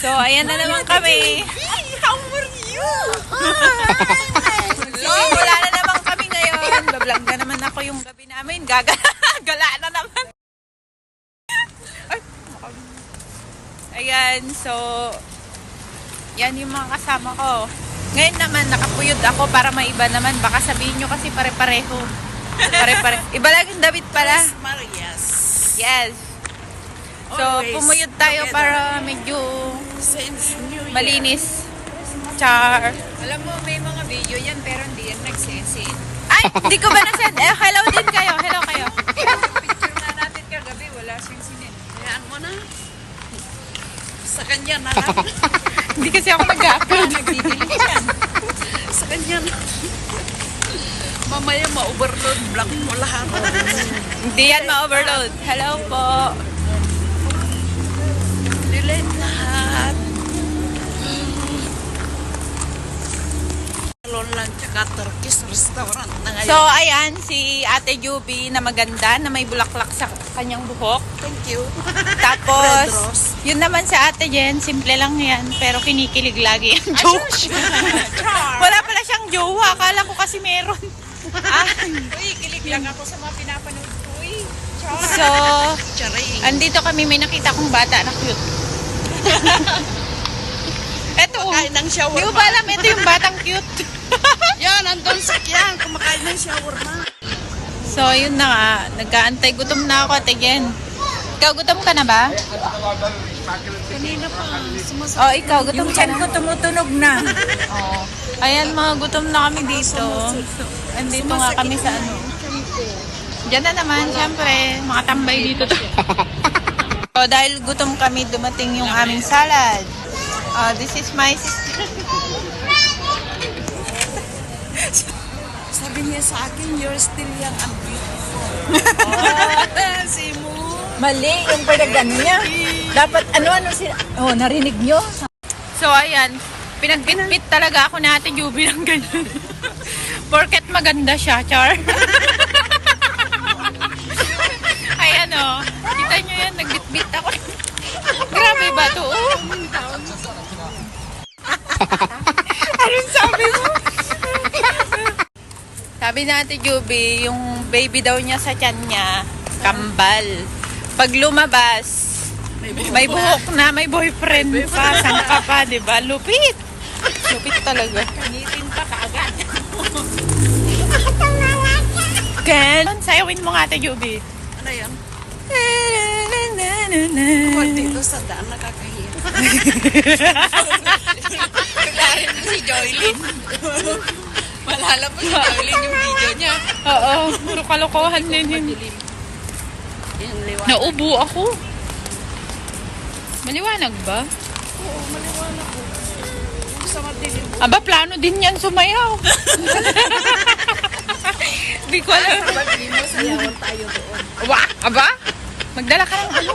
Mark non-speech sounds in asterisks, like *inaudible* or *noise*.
So, ayan na naman kami. How are you? So, wala na naman kami ngayon. Bablog na naman ako yung gabi namin. Gaga *laughs* gala na naman. Ay, Ayan, so, yan yung mga kasama ko. Ngayon naman, nakapuyod ako para maiba naman. Baka sabihin nyo kasi pare-pareho. Pare-pare. Iba lang yung damit pala. Marias. Yes. So, pumuyod tayo para medyo malinis. Char. Alam mo, may mga video yan pero hindi yan nagsesin. Ay, hindi ko ba na-send? Eh, hello din kayo. Hello kayo. Picture na natin kagabi, wala siyang sinin. Hayaan mo na. Sa kanya na lang. *laughs* Hindi kasi ako nag-upload. Nagdidelete yan. Sa kanya na. Mamaya ma-overload. Block mo lahat. Hindi yan ma-overload. Hello po. Tsaka Turkish restaurant na ngayon. So, ayan, si Ate Juby na maganda, na may bulaklak sa kanyang buhok. Thank you. *laughs* Tapos, yun naman si Ate Jen, simple lang yan, pero kinikilig lagi yung joke. *laughs* Wala pala siyang jowa, akala ko kasi meron. *laughs* Uy, kilig lang ako sa mga pinapanood ko. Uy, char. so, Charing. andito kami, may nakita kong bata na cute. Eto, oh. Kain ng Di ko shawarma. ba alam, ito yung batang cute. *laughs* Yan, andun sa kyan. Kumakain ng shawarma. So, yun na nga. Nagkaantay. Gutom na ako, Ate Jen. Ikaw, gutom ka na ba? Kanina pa. Sumasabi. Oh, ikaw, gutom Yung ka na? ko tumutunog na. Oo. Ayan, mga gutom na kami dito. Andito nga kami sa ano. Diyan na naman, syempre. Mga tambay dito to. *laughs* so, dahil gutom kami, dumating yung aming salad. Oh, this is my sister. *laughs* Sabi niya sa akin, you're still young and beautiful. *laughs* si Mo. Mali yung pinagano niya. Dapat ano-ano sila. Oh, narinig nyo? So, ayan. Pinagbitbit talaga ako na Ate Juby ng ganyan. *laughs* Porket maganda siya, Char. ayan o. Kita nyo yan, nagbitbit ako. Grabe ba to? Oh. Anong sabi mo? Sabi na Ate Juby, yung baby daw niya sa tiyan niya, kambal. Pag lumabas, may buhok na, may boyfriend pa. Saan ka pa, di ba? Lupit. Lupit talaga. Ngitin pa kaagad. Ken, sayawin mo nga, Ate Juby. Ano yan? Huwag dito sa daan, nakakahiya. *laughs* Kagarin mo si Joylyn. Malalabas si Joylyn yung video niya. Oo, puro kalokohan din yun. Naubo ako. Maliwanag ba? Oo, maliwanag ko. Sa madilim. Aba, plano din yan sumayaw. Hindi ko alam. Pag di mo, sayawan tayo doon. Wa, aba? Magdala ka ng ano?